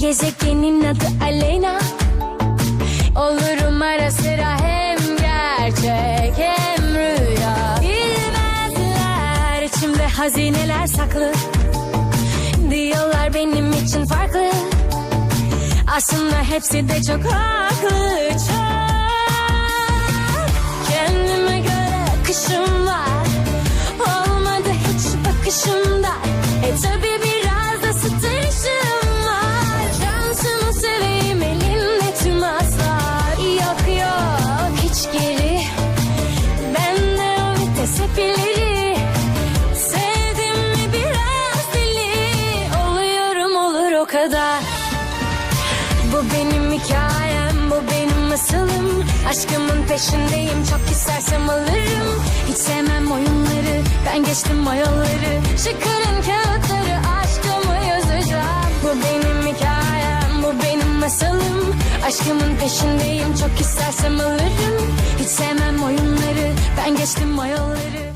Gezegenin adı Aleyna. Olurum ara sıra hem gerçek hem rüya. Bilmezler içimde hazineler saklı. Diyorlar benim için farklı. Aslında hepsi de çok haklı. Çok Kendime göre akışım var. Olmadı hiç bakışımda vites hep ileri Sevdim mi biraz deli? Oluyorum olur o kadar. Bu benim hikayem, bu benim masalım Aşkımın peşindeyim, çok istersem alırım. Hiç sevmem oyunları, ben geçtim o yolları Çıkarın kağıtları, aşkımı yazacağım. Bu benim hikayem, bu benim masalım Aşkımın peşindeyim, çok istersem alırım. Hiç sevmem oyunları, ben geçtim o yolları